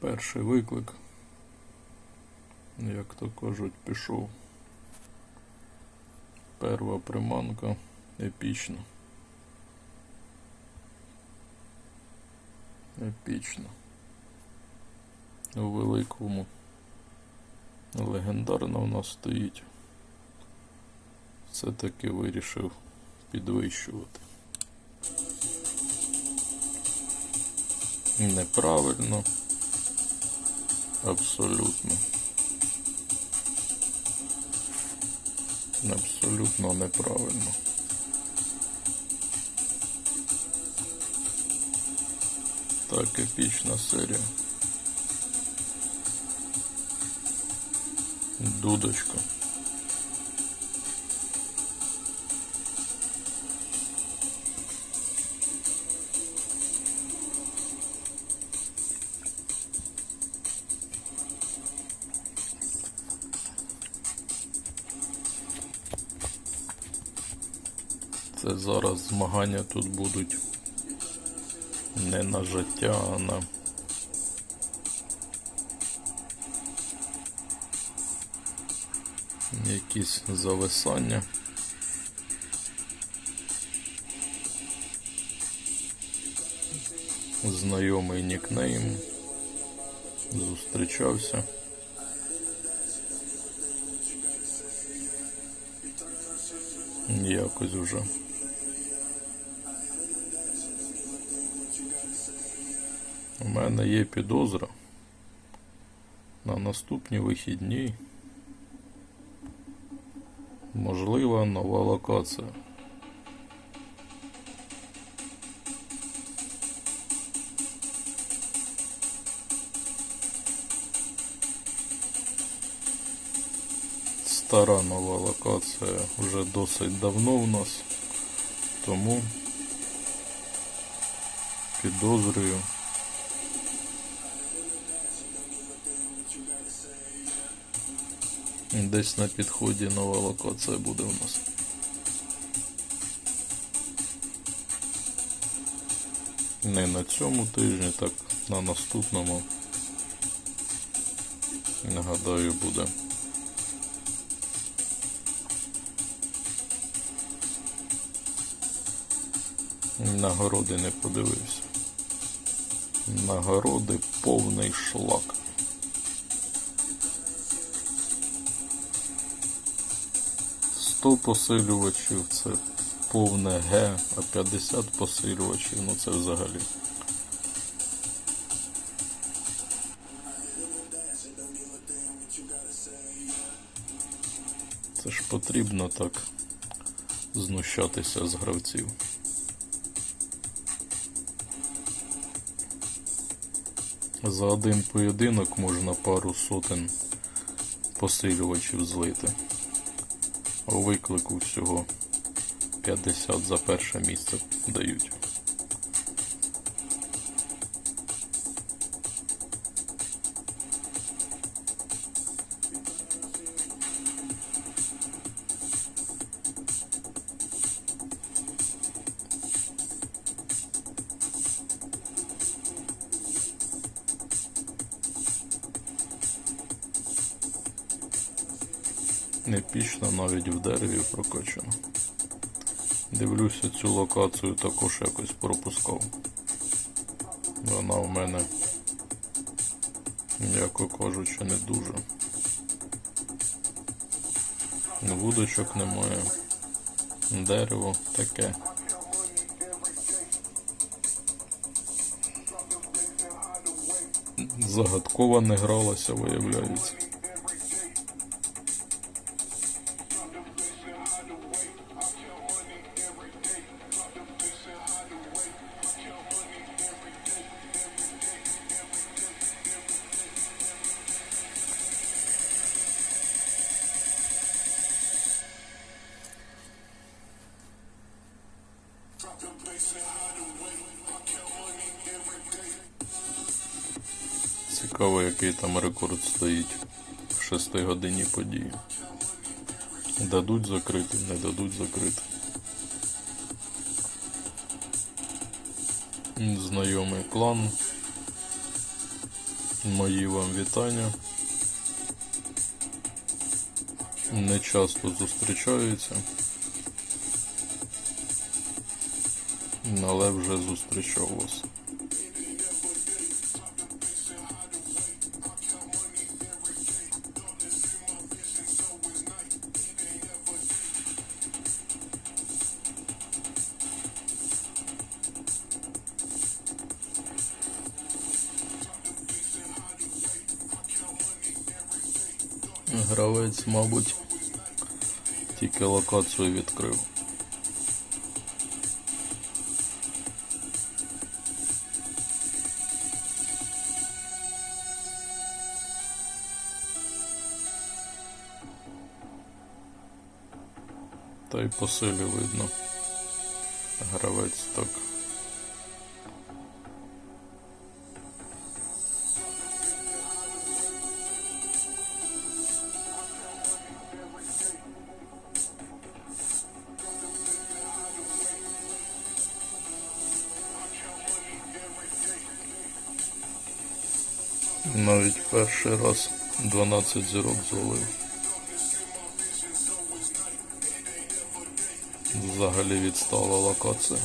Перший виклик, як то кажуть, пішов. Перша приманка епічна. Епічно. У великому. Легендарно в нас стоїть. Все-таки вирішив підвищувати. Неправильно. Абсолютно. Абсолютно неправильно. Так, епічна серія. Дудочка. Зараз змагання тут будуть не на життя, а на якісь зависання. Знайомий нікнейм. Зустрічався. Якось вже. У мене є підозра на наступні вихідні. Можлива нова локація. Стара нова локація вже досить давно в нас, тому підозрюю. Десь на підході нова локація буде у нас. Не на цьому тижні, так на наступному. Нагадаю, буде. Нагороди не подивився. Нагороди повний шлак. Сто посилювачів це повне Г, а 50 посилювачів, ну це взагалі. Це ж потрібно так знущатися з гравців. За один поєдинок можна пару сотень посилювачів злити. Виклику всього 50 за перше місце дають. Епічно навіть в дереві прокачано. Дивлюся цю локацію також якось пропускав. Вона в мене, м'яко кажучи, не дуже. Вудочок немає. Дерево таке. Загадкова не гралася, виявляється. Цікаво, який там рекорд стоїть в 6 годині події. Дадуть закрити, не дадуть закрити. Знайомий клан. Мої вам вітання. Не часто зустрічаються. Але вже зустрічав вас. Гравець, мабуть, тільки локацію відкрив. Та й по силі видно. Гравець так. Перший раз 12 зірок зловив. Взагалі відстала локація.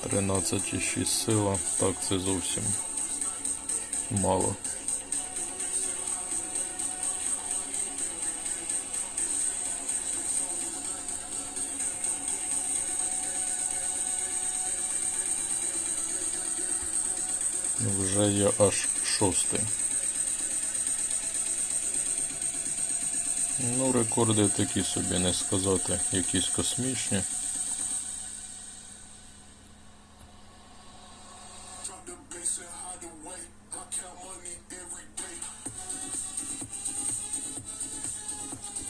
Тринадцять і шість сила, так це зовсім мало. Є аж шостий. Ну, рекорди такі собі не сказати, якісь космічні.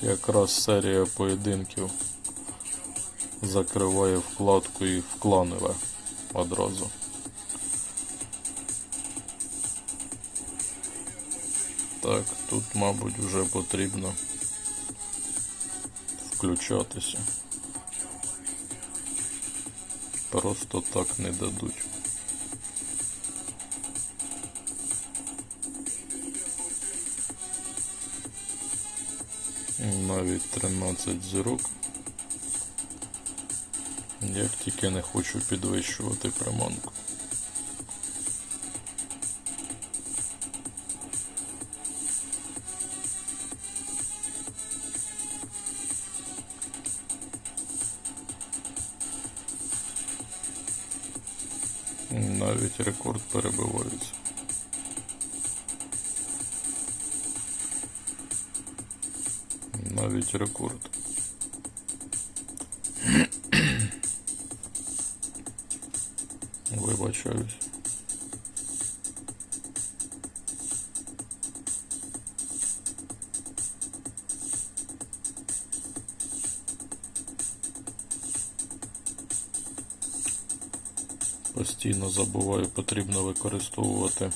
Якраз серія поєдинків закриває вкладку і вкланиве одразу. Так, тут, мабуть, вже потрібно включатися. Просто так не дадуть. Навіть 13 зірок. Як тільки не хочу підвищувати приманку. Навіть рекорд перебивається. Навіть рекорд. Забуваю, потрібно використовувати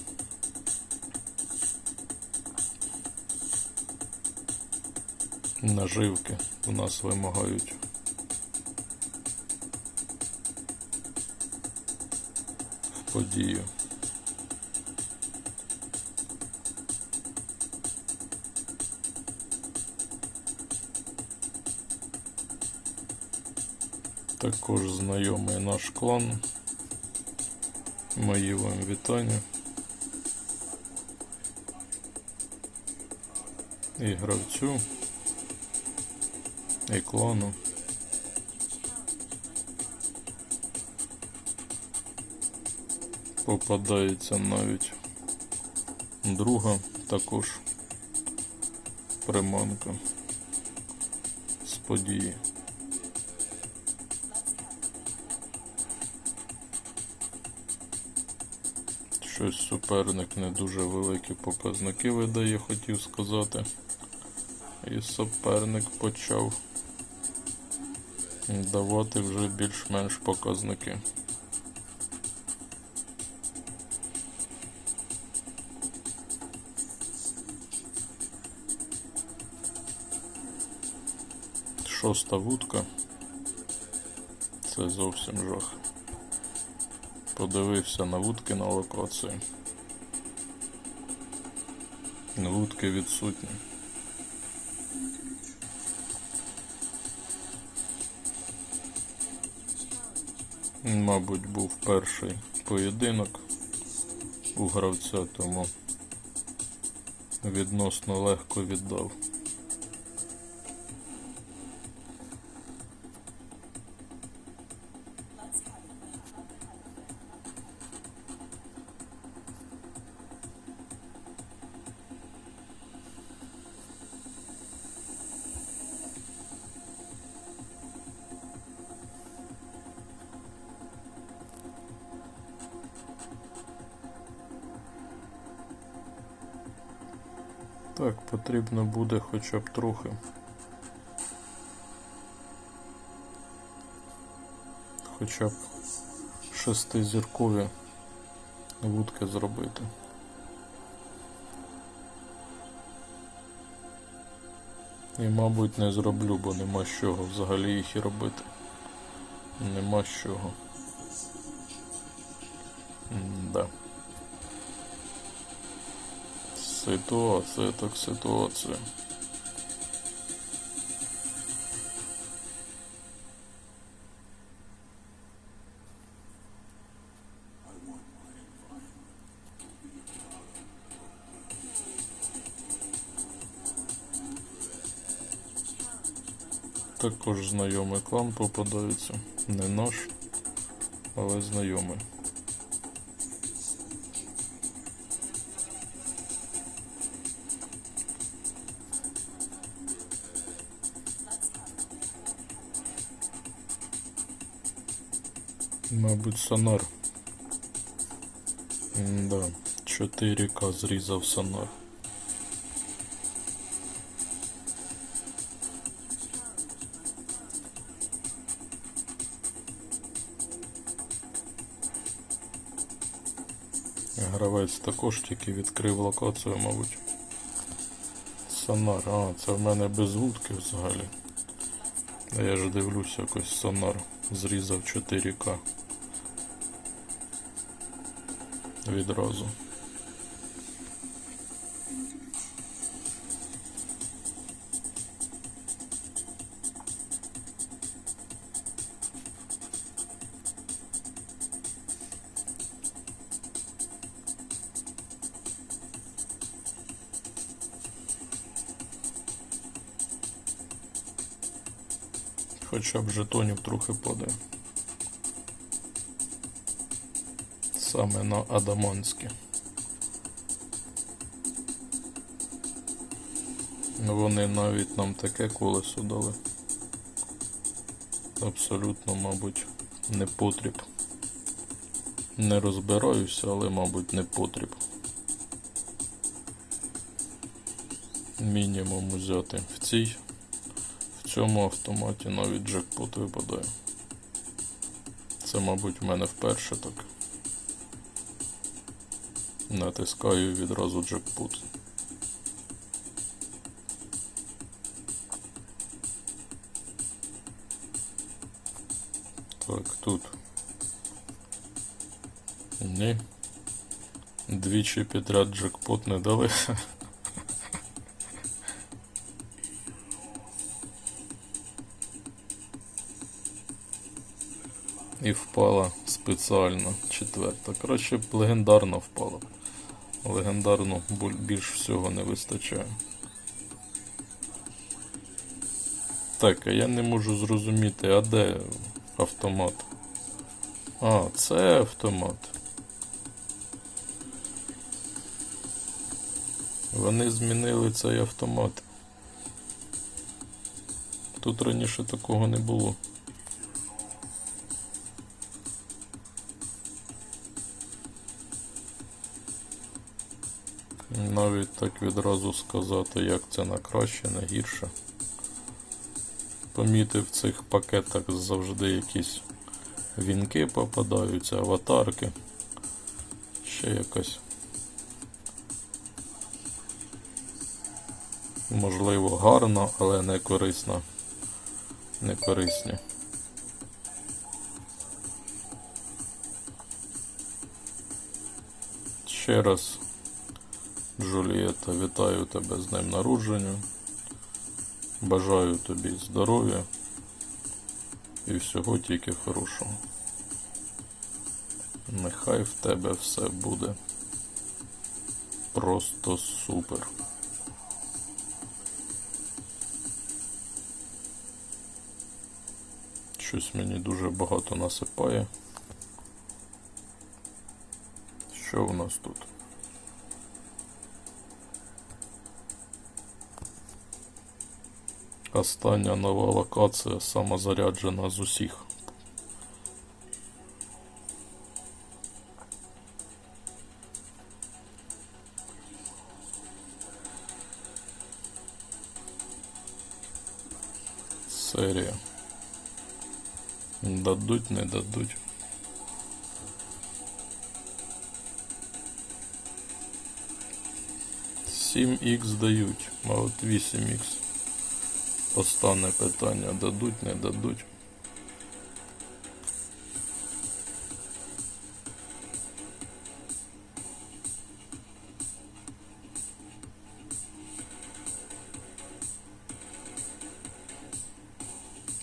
наживки. У нас вимагають. Подію. Також знайомий наш клан. Мої вам вітання. І гравцю, і клану. Попадається навіть друга також приманка з події. Щось суперник не дуже великі показники видає, хотів сказати. І суперник почав давати вже більш-менш показники. Шоста вудка. Це зовсім жах. Подивився на вудки на локації. Вудки відсутні. Мабуть, був перший поєдинок у гравця, тому відносно легко віддав. Так, потрібно буде хоча б трохи. Хоча б шестизіркові вудки зробити. І, мабуть, не зроблю, бо нема з чого взагалі їх і робити. Нема з чого. Да. Ситуація так ситуація. Також знайомий клан попадається. Не наш, але знайомий. Мабуть, сонар. Да, 4К зрізав сонар. Гравець також тільки відкрив локацію, мабуть. Сонар, а, це в мене без вудки взагалі. Я ж дивлюсь, якось сонар зрізав 4К. Відразу. Хоча б жетонів трохи падає. Саме на Адаманське. Вони навіть нам таке колесо дали. Абсолютно, мабуть, не потріб. Не розбираюся, але, мабуть, не потріб. Мінімум взяти в цій. В цьому автоматі навіть джекпот випадає. Це, мабуть, в мене вперше так. Натискаю відразу джекпот. Так, тут. Ні. Двічі підряд джекпот не дали. І впала спеціально четверта. Коротше, легендарно впала. Легендарно буль- більш всього не вистачає. Так, а я не можу зрозуміти, а де автомат? А, це автомат. Вони змінили цей автомат. Тут раніше такого не було. Навіть так відразу сказати, як це на краще, на гірше. Помітив в цих пакетах завжди якісь вінки попадаються, аватарки, ще якась. Можливо, гарно, але не корисна, Не корисні. Ще раз Джулієта, вітаю тебе з днем народження. Бажаю тобі здоров'я і всього тільки хорошого. Нехай в тебе все буде просто супер. Щось мені дуже багато насипає. Що в нас тут? Остання нова локація самозаряджена з усіх. Серія. Дадуть, не дадуть. Сім х дають, а от 8х. Постане питання, дадуть, не дадуть.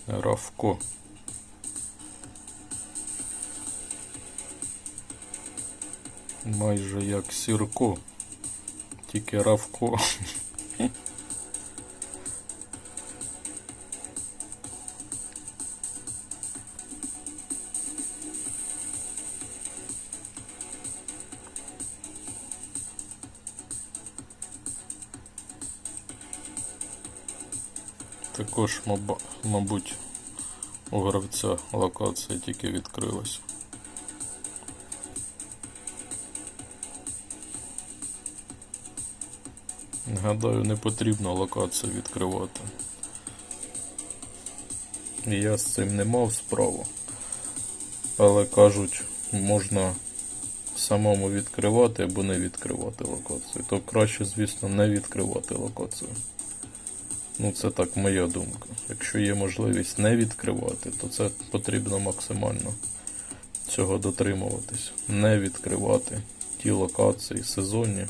Равко. Майже як сірко, тільки Равко. Також, мабуть, у гравця локація тільки відкрилась. Гадаю, не потрібно локацію відкривати. Я з цим не мав справу. Але кажуть, можна самому відкривати або не відкривати локацію. То краще, звісно, не відкривати локацію. Ну, це так моя думка. Якщо є можливість не відкривати, то це потрібно максимально цього дотримуватись. Не відкривати ті локації сезонні.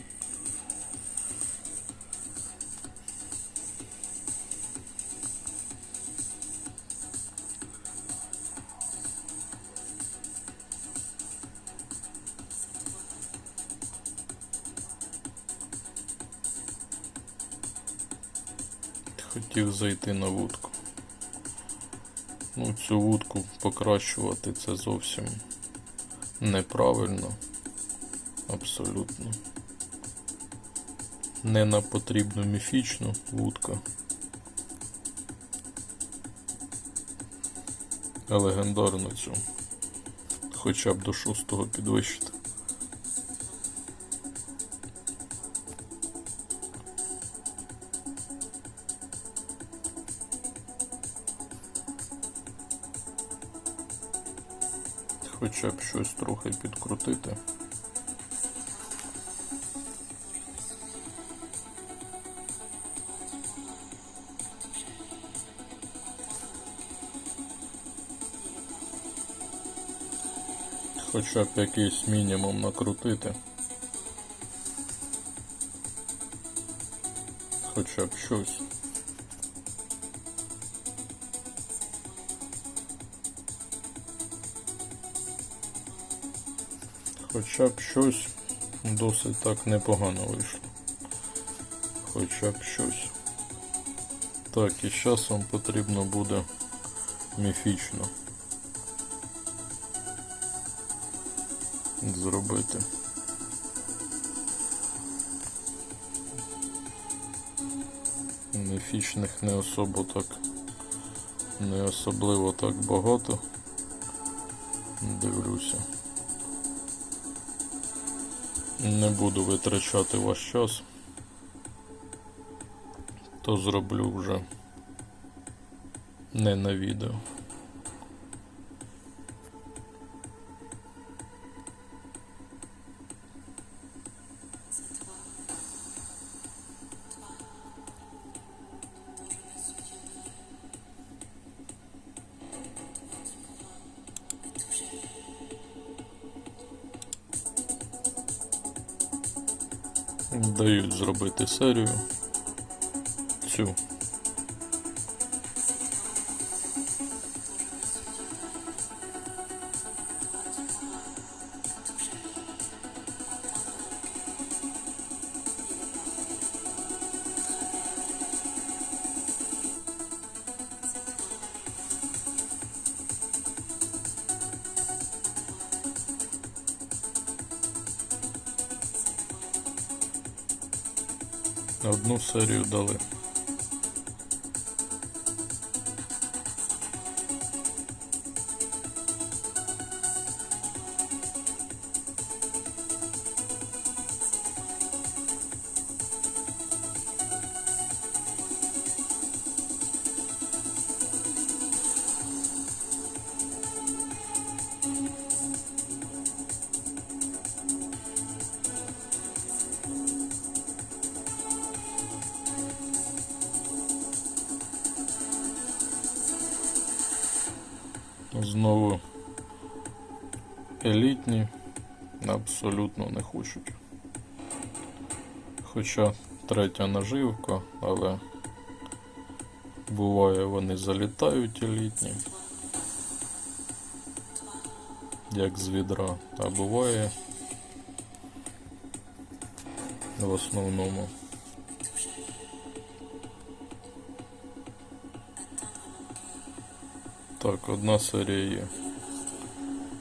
Зайти на вудку. Ну, цю вудку покращувати це зовсім неправильно. Абсолютно. Не на потрібну міфічну вудка. А цю. Хоча б до шостого підвищити. Хоча б щось трохи підкрутити. Хоча б якийсь мінімум накрутити. Хоча б щось. Хоча б щось досить так непогано вийшло. Хоча б щось. Так, і з часом потрібно буде міфічно зробити. Міфічних не особо так, не особливо так багато. Дивлюся. Не буду витрачати ваш час, то зроблю вже не на відео. Зробити серію. Цю. Одну серію дали. Знову елітні абсолютно не хочуть. Хоча третя наживка, але буває вони залітають елітні. Як з відра, а буває в основному. Так, одна серія є.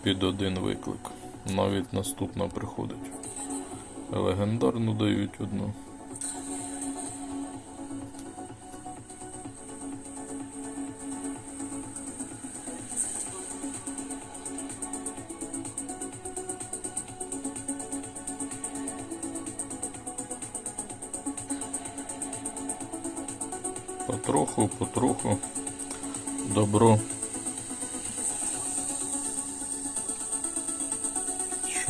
Під один виклик. Навіть наступна приходить. Легендарну дають одну. Потроху, потроху. Добро.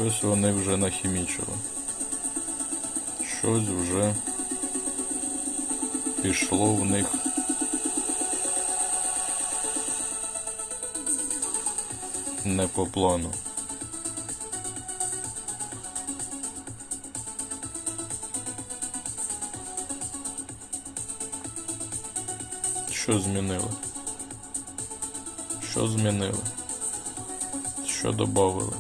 Щось вони вже нахімічили. Щось вже пішло в них. Не по плану. Що змінили? Що змінили? Що додали?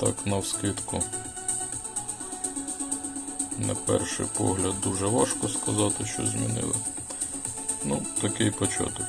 Так, навскидку. На перший погляд дуже важко сказати, що змінили. Ну, такий початок.